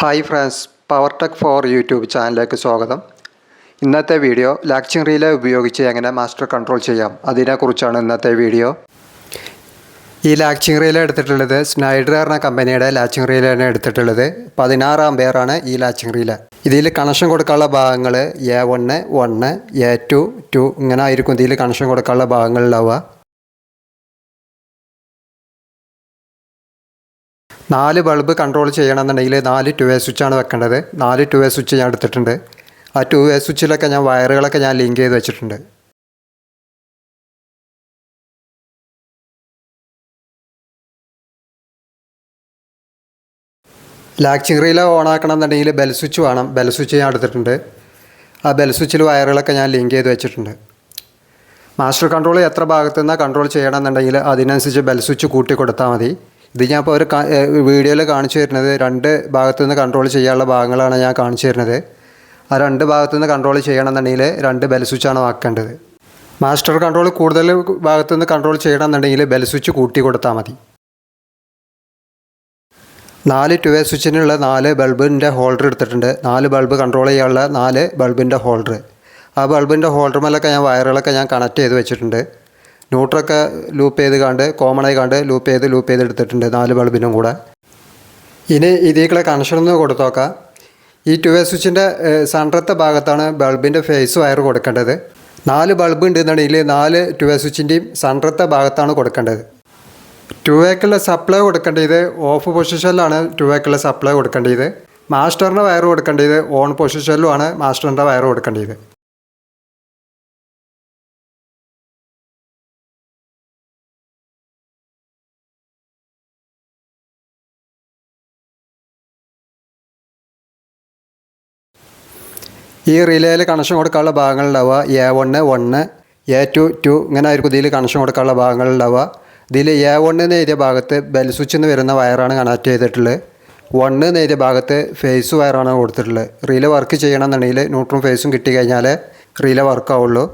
Hi friends power tech for YouTube ചാനലിലേക്ക് സ്വാഗതം. ഇന്നത്തെ വീഡിയോ ലാക്ചിങ് റീലെ ഉപയോഗിച്ച് എങ്ങനെ മാസ്റ്റർ കൺട്രോൾ ചെയ്യാം? അതിനെക്കുറിച്ചാണ് ഇന്നത്തെ വീഡിയോ. ഈ ലാക്ചിങ് റീല എടുത്തിട്ടുള്ളത് സ്നൈഡർ എന്ന കമ്പനിയുടെ ലാച്ചിങ് റീലാണ് എടുത്തിട്ടുള്ളത്. പതിനാറ് അമ്പയറാണ് ഈ ലാച്ചിങ് റീല ഇതിൽ കണക്ഷൻ കൊടുക്കാനുള്ള ഭാഗങ്ങൾ A one one A two two ഇങ്ങനെ ആയിരിക്കും ഇതിൽ കണക്ഷൻ കൊടുക്കാനുള്ള ഭാഗങ്ങളുണ്ടാവുക നാല് ബൾബ് കൺട്രോൾ ചെയ്യണമെന്നുണ്ടെങ്കിൽ നാല് ടു വേ സ്വിച്ചാണ് വെക്കേണ്ടത്. നാല് ടു വേ സ്വിച്ച് ഞാൻ എടുത്തിട്ടുണ്ട്. ആ ടു വേ സ്വിച്ചിലൊക്കെ ഞാൻ വയറുകളൊക്കെ ഞാൻ ലിങ്ക് ചെയ്ത് വെച്ചിട്ടുണ്ട്. ലാക്ചിങ് റീല ഓൺ ആക്കണമെന്നുണ്ടെങ്കിൽ ബെൽ സ്വിച്ച് വേണം. ബെൽ സ്വിച്ച് ഞാൻ എടുത്തിട്ടുണ്ട്. ആ ബെൽ സ്വിച്ചിൽ വയറുകളൊക്കെ ഞാൻ ലിങ്ക് ചെയ്ത് വെച്ചിട്ടുണ്ട്. മാസ്റ്റർ കൺട്രോൾ എത്ര ഭാഗത്തു നിന്നാണ് കൺട്രോൾ ചെയ്യണമെന്നുണ്ടെങ്കിൽ അതിനനുസരിച്ച് ബെൽ സ്വിച്ച് കൂട്ടി കൊടുത്താൽ മതി. ഇത് ഞാൻ ഇപ്പോൾ ഒരു വീഡിയോയിൽ കാണിച്ചു തരുന്നത് രണ്ട് ഭാഗത്തു നിന്ന് കൺട്രോൾ ചെയ്യാനുള്ള ഭാഗങ്ങളാണ് ഞാൻ കാണിച്ചു തരുന്നത്. ആ രണ്ട് ഭാഗത്തു നിന്ന് കൺട്രോൾ ചെയ്യണമെന്നുണ്ടെങ്കിൽ രണ്ട് ബെൽ സ്വിച്ചാണ് ആക്കേണ്ടത്. മാസ്റ്റർ കൺട്രോൾ കൂടുതൽ ഭാഗത്തു നിന്ന് കൺട്രോൾ ചെയ്യണമെന്നുണ്ടെങ്കിൽ ബെൽ സ്വിച്ച് കൂട്ടി കൊടുത്താൽ മതി. നാല് ട്വേ സ്വിച്ചിനുള്ള നാല് ബൾബിന്റെ ഹോൾഡർ എടുത്തിട്ടുണ്ട്. നാല് ബൾബ് കൺട്രോൾ ചെയ്യാനുള്ള നാല് ബൾബിന്റെ ഹോൾഡർ ആ ബൾബിന്റെ ഹോൾഡർമേലൊക്കെ ഞാൻ വയറുകളൊക്കെ ഞാൻ കണക്ട് ചെയ്ത് വെച്ചിട്ടുണ്ട്. ന്യൂട്രൊക്കെ ലൂപ്പ് ചെയ്ത് കണ്ട് കോമണായി കണ്ട് ലൂപ്പ് ചെയ്ത് ലൂപ്പ് ചെയ്ത് എടുത്തിട്ടുണ്ട് നാല് ബൾബിനും കൂടെ. ഇനി ഇതിലേക്കുള്ള കണക്ഷൻ ഒന്ന് കൊടുത്തു നോക്കാം ഈ ടു വേ സ്വിച്ചിന്റെ സെൻട്രത്തെ ഭാഗത്താണ് ബൾബിന്റെ ഫേസ് വയർ കൊടുക്കേണ്ടത്. നാല് ബൾബ് ഉണ്ടെന്നുണ്ടെങ്കിൽ നാല് ടു വേ സ്വിച്ചിന്റെയും സെൻട്രത്തെ ഭാഗത്താണ് കൊടുക്കേണ്ടത്. ടു വേക്കുള്ള സപ്ലൈ കൊടുക്കേണ്ടത് ഓഫ് പൊസിഷനിലാണ് ടു വേക്കുള്ള സപ്ലൈ കൊടുക്കേണ്ടത്. മാസ്റ്ററിന്റെ വയർ കൊടുക്കേണ്ടത് ഓൺ പൊസിഷനിലുമാണ് മാസ്റ്ററിന്റെ വയർ കൊടുക്കേണ്ടത്. ഈ റിലേയിൽ കണക്ഷൻ കൊടുക്കാനുള്ള ഭാഗങ്ങളുണ്ടാവുക. A one one A two two ഇങ്ങനെ ആയിരിക്കും ഇതിൽ കണക്ഷൻ കൊടുക്കാനുള്ള ഭാഗങ്ങളുണ്ടാവുക. ഇതിൽ എ വണ്ണ് എന്ന് എഴുതിയ ഭാഗത്ത് ബെൽ സ്വിച്ച് എന്ന് വരുന്ന വയറാണ് കണക്ട് ചെയ്തിട്ടുള്ളത്. വണ്ണ് എന്ന് എഴുതിയ ഭാഗത്ത് ഫേസ് വയറാണ് കൊടുത്തിട്ടുള്ളത്. റിലേ വർക്ക് ചെയ്യണമെന്നുണ്ടെങ്കിൽ ന്യൂട്രും ഫേസും കിട്ടി കഴിഞ്ഞാൽ റിലേ വർക്ക് ആവുള്ളൂ.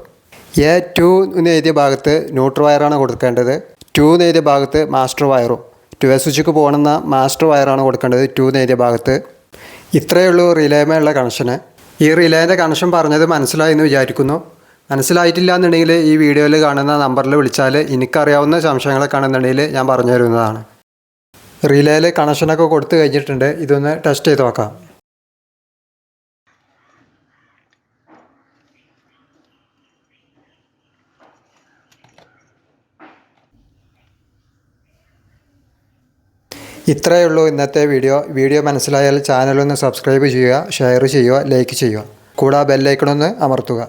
എ ടു എന്ന് എഴുതിയ ഭാഗത്ത് ന്യൂട്രൽ വയറാണ് കൊടുക്കേണ്ടത്. ടു എന്ന് എഴുതിയ ഭാഗത്ത് മാസ്റ്റർ വയറും ടു എ സ്വിച്ചിക്ക് പോകണമെന്ന മാസ്റ്റർ വയറാണ് കൊടുക്കേണ്ടത് ടു എന്ന് എഴുതിയ ഭാഗത്ത്. ഇത്രയേ ഉള്ളൂ റിലേമയുള്ള കണക്ഷന് ഈ റിലേന്റെ കണക്ഷൻ പറഞ്ഞത് മനസ്സിലായി എന്ന് വിചാരിക്കുന്നു. മനസ്സിലായിട്ടില്ല എന്നുണ്ടെങ്കിൽ ഈ വീഡിയോയിൽ കാണുന്ന നമ്പറിൽ വിളിച്ചാൽ എനിക്കറിയാവുന്ന സംശയങ്ങളൊക്കെ ആണെന്നുണ്ടെങ്കിൽ ഞാൻ പറഞ്ഞു തരുന്നതാണ്. റിലേയിൽ കണക്ഷനൊക്കെ കൊടുത്തു കഴിഞ്ഞിട്ടുണ്ട്. ഇതൊന്ന് ടെസ്റ്റ് ചെയ്ത് നോക്കാം. ഇത്രയേ ഉള്ളൂ ഇന്നത്തെ വീഡിയോ. വീഡിയോ മനസ്സിലായാൽ ചാനലൊന്ന് സബ്സ്ക്രൈബ് ചെയ്യുക ഷെയർ ചെയ്യുക ലൈക്ക് ചെയ്യുക. കൂടാതെ ബെല്ലൈക്കണൊന്ന് അമർത്തുക.